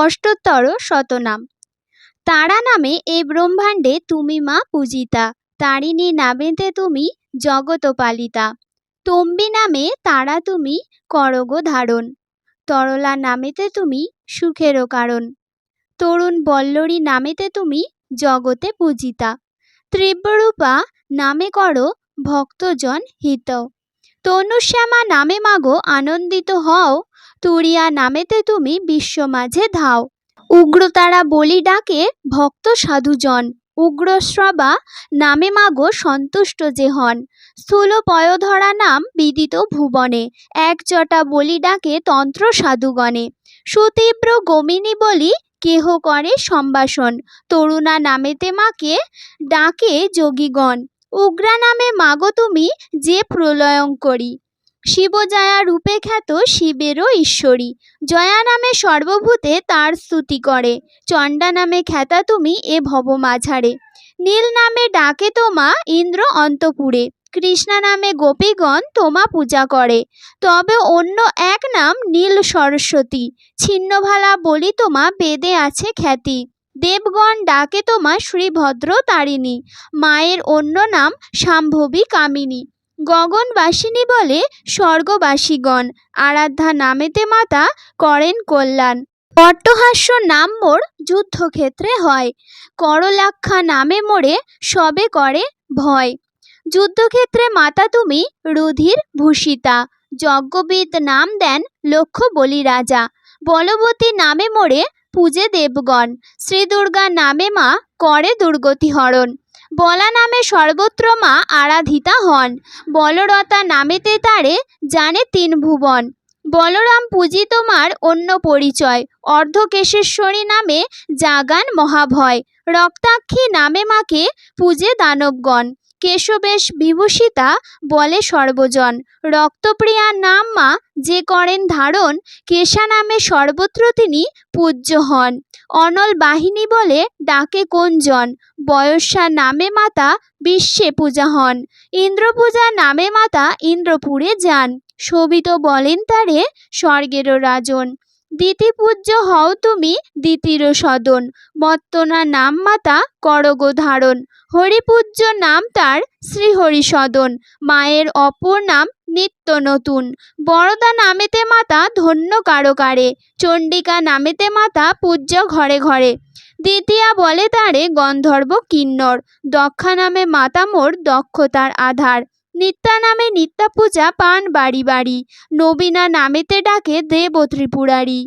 অষ্টোত্তর শতনাম। তারা নামে এ ব্রহ্মাণ্ডে তুমি মা পূজিতা, তারিণী নামেতে তুমি জগত পালিতা, তম্বি নামে তারা তুমি করগো ধারণ, তরলা নামেতে তুমি সুখেরও কারণ, তরুণ বল্লরী নামেতে তুমি জগতে পূজিতা ত্রিব্যরূপা নামে করো ভক্তজন হিত, তনুশ্যামা নামে মাগো আনন্দিত হও তুরিয়া নামেতে তুমি বিশ্ব মাঝে ধাও। উগ্রতারা বলি ডাকে ভক্ত সাধুজন। উগ্রশ্রবা নামে মাগো সন্তুষ্ট যে হন। স্থূল পয়ধরা নাম বিদিত ভুবনে। এক জটা বলি ডাকে তন্ত্র সাধুগণে। সুতীব্র গমিনী বলি কেহ করে সম্ভাষণ। তরুণা নামেতে মাকে ডাকে যোগীগণ। উগ্রা নামে মাগো তুমি যে প্রলয়ঙ্করী। শিবজয়া রূপে খ্যাত শিবেরও ঈশ্বরী। জয়া নামে সর্বভূতে তার স্তুতি করে। চণ্ডা নামে খ্যাতা তুমি এ ভব মাঝারে নীল নামে ডাকে তোমা ইন্দ্র অন্তপুরে। কৃষ্ণা নামে গোপীগণ তোমা পূজা করে। তবে অন্য এক নাম নীল সরস্বতী। ছিন্নভালা বলি তোমা বেদে আছে খ্যাতি। দেবগণ ডাকে তোমা শ্রীভদ্র তারিণী মায়ের অন্য নাম শাম্ভবী কামিনী। গগনবাসিনী বলে স্বর্গবাসীগণ। আরাধ্যা নামেতে মাতা করেন কল্যাণ। পট্টহাস্য নাম মোর যুদ্ধক্ষেত্রে হয়। করলাক্ষা নামে মোড়ে সবে করে ভয়। যুদ্ধক্ষেত্রে মাতা তুমি রুধির ভূষিতা। যজ্ঞবিদ নাম দেন লক্ষ্য বলি রাজা বলবতী নামে মোড়ে পূজে দেবগণ। শ্রী দুর্গা নামে মা করে দুর্গতি হরণ বলা নামে সর্বত্র মা আরাধিতা হন। বলরতা নামেতে তারে জানে তিন ভুবন। বলরাম পূজিত মার অন্য পরিচয়, অর্ধকেশেশ্বরী নামে জাগান মহাভয়। রক্তাক্ষী নামে মাকে পূজে দানবগণ। কেশবেশ বিভূষিতা বলে সর্বজন। রক্তপ্রিয়া নাম মা যে করেন ধারণ, কেশা নামে সর্বত্র তিনি পূজ্য হন। অনল বাহিনী বলে ডাকে কোনজন? বয়স্যা নামে মাতা বিশ্বে পূজা হন। ইন্দ্রপূজা নামে মাতা ইন্দ্রপুরে যান। শোভিত বলেন তারে স্বর্গেরও রাজন। দিতিপূজ্য হও তুমি দিতির সদন। মত্তনা নাম মাতা করগো ধারণ হরিপূজ্য নাম তার শ্রীহরি সদন মায়ের অপর নাম নিত্য নতুন। বরদা নামেতে মাতা ধন্য কারকারে। চণ্ডিকা নামেতে মাতা পূজ্য ঘরে ঘরে। দ্বিতীয়া বলে তারে গন্ধর্ব কিন্নর। দক্ষা নামে মাতা মোর দক্ষতার আধার। নিত্যা নামে নিত্যা পূজা পান বাড়ি বাড়ি। নবীনা নামেতে ডাকে দেব ত্রিপুরারি।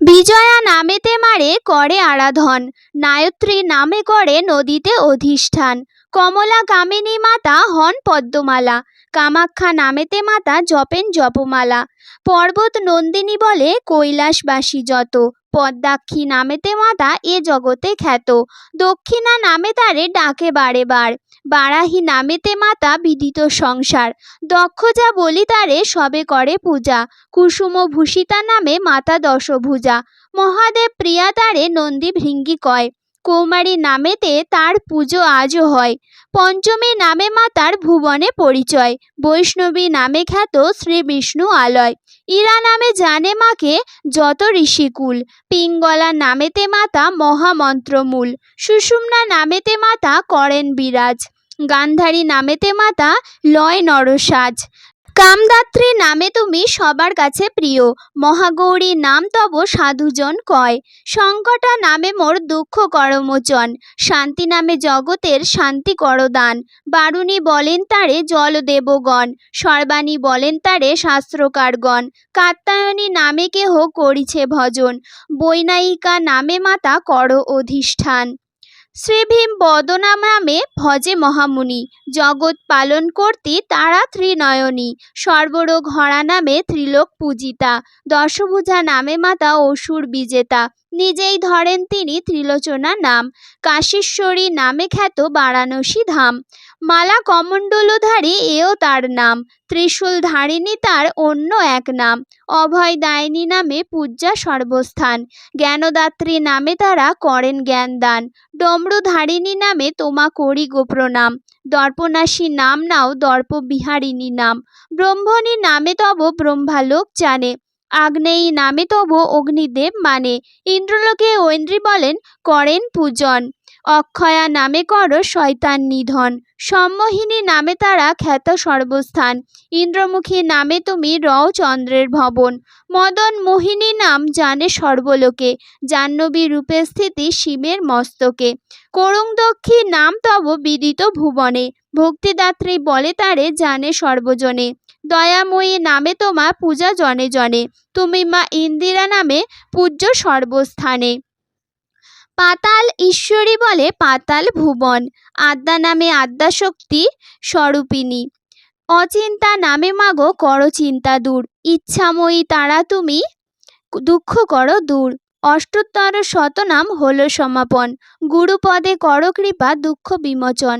বিজয়া নামেতে মারে করে আরাধন। নায়ত্রী নামে করে নদীতে অধিষ্ঠান। কমলা কামিনী মাতা হন পদ্মমালা। কামাখ্যা নামেতে মাতা জপেন জপমালা। পর্বত নন্দিনী বলে কৈলাসবাসী যত। পদ্মাক্ষী নামেতে মাতা এ জগতে খ্যাত। দক্ষিণা নামে তারে ডাকে বারে বার। বারাহি নামেতে মাতা বিদিত সংসার। দক্ষ যা বলি তারে সবে করে পূজা। কুসুম ভূষিতা নামে মাতা দশভূজা। মহাদেব প্রিয়া তারে নন্দী ভৃঙ্গি কয়। কৌমারী নামেতে তার পুজো আজও হয়। পঞ্চমী নামে মাতার ভুবনে পরিচয়। বৈষ্ণবী নামে খ্যাত শ্রী বিষ্ণু আলয়। ইরা নামে জানে মাকে যত ঋষিকুল। পিঙ্গলা নামেতে মাতা মহামন্ত্রমূল। সুষুম্না নামেতে মাতা করেন বিরাজ। গান্ধারী নামেতে মাতা লয় নরসাজ। কামদাত্রী নামে তুমি সবার কাছে প্রিয়। মহাগৌরী নাম তব সাধুজন কয়। সংকটা নামে মোর দুঃখ করমোচন। শান্তি নামে জগতের শান্তি করদান। বারুণী বলেন তারে জল দেবগণ। সর্বাণী বলেন তারে শাস্ত্রকারগণ। কাত্যায়নী নামে কেহ করিছে ভজন। বৈনায়িকা নামে মাতা কর অধিষ্ঠান। শ্রীভীম বদনা নামে ভজে মহামুনি। জগৎ পালন কর্তি তারা ত্রিনয়নী। সর্বরোগ হরা নামে ত্রিলোক পূজিতা। দশভুজা নামে মাতা অসুর বিজেতা। নিজেই ধরেন তিনি ত্রিলোচনা নাম। কাশেশ্বরী নামে খ্যাত বারাণসী ধাম। মালা কমণ্ডলধারী এও তার নাম। ত্রিশূল ধারিণী তার অন্য এক নাম। অভয় দায়িনী নামে পূজ্যা সর্বস্থান। জ্ঞানদাত্রী নামে তারা করেন জ্ঞানদান। ডমরুধারিণী নামে তোমা করি গো প্রণাম দর্পনাশী নাম নাও দর্প দর্পবিহারিণী নাম। ব্রহ্মণী নামে তব ব্রহ্মালোক জানে। আগ্নেয়ী নামে তব অগ্নিদেব মানে। ইন্দ্রলোকে ঐন্দ্রী বলেন, করেন পূজন। অক্ষয়া নামে কর শয়তান নিধন। সম্মোহিনী নামে তারা খ্যাত সর্বস্থান। ইন্দ্রমুখী নামে তুমি রও চন্দ্রের ভবন। মদন মোহিনী নাম জানে সর্বলোকে। জাহ্নবী রূপে স্থিতি শিবের মস্তকে। করুণদক্ষী নাম তব বিদিত ভুবনে। ভক্তিদাত্রী বলে তারে জানে সর্বজনে। দয়াময়ী নামে তোমা পূজা জনে জনে। তুমি মা ইন্দিরা নামে পূজ্য সর্বস্থানে। পাতাল ঈশ্বরী বলে পাতাল ভুবন। আদ্যা নামে আদ্যাশক্তি স্বরূপিনী অচিন্তা নামে মাগো করো চিন্তা দূর। ইচ্ছাময়ী তারা তুমি দুঃখ করো দূর। অষ্টোত্তর শতনাম হল সমাপন। গুরুপদে কর কৃপা দুঃখ বিমোচন।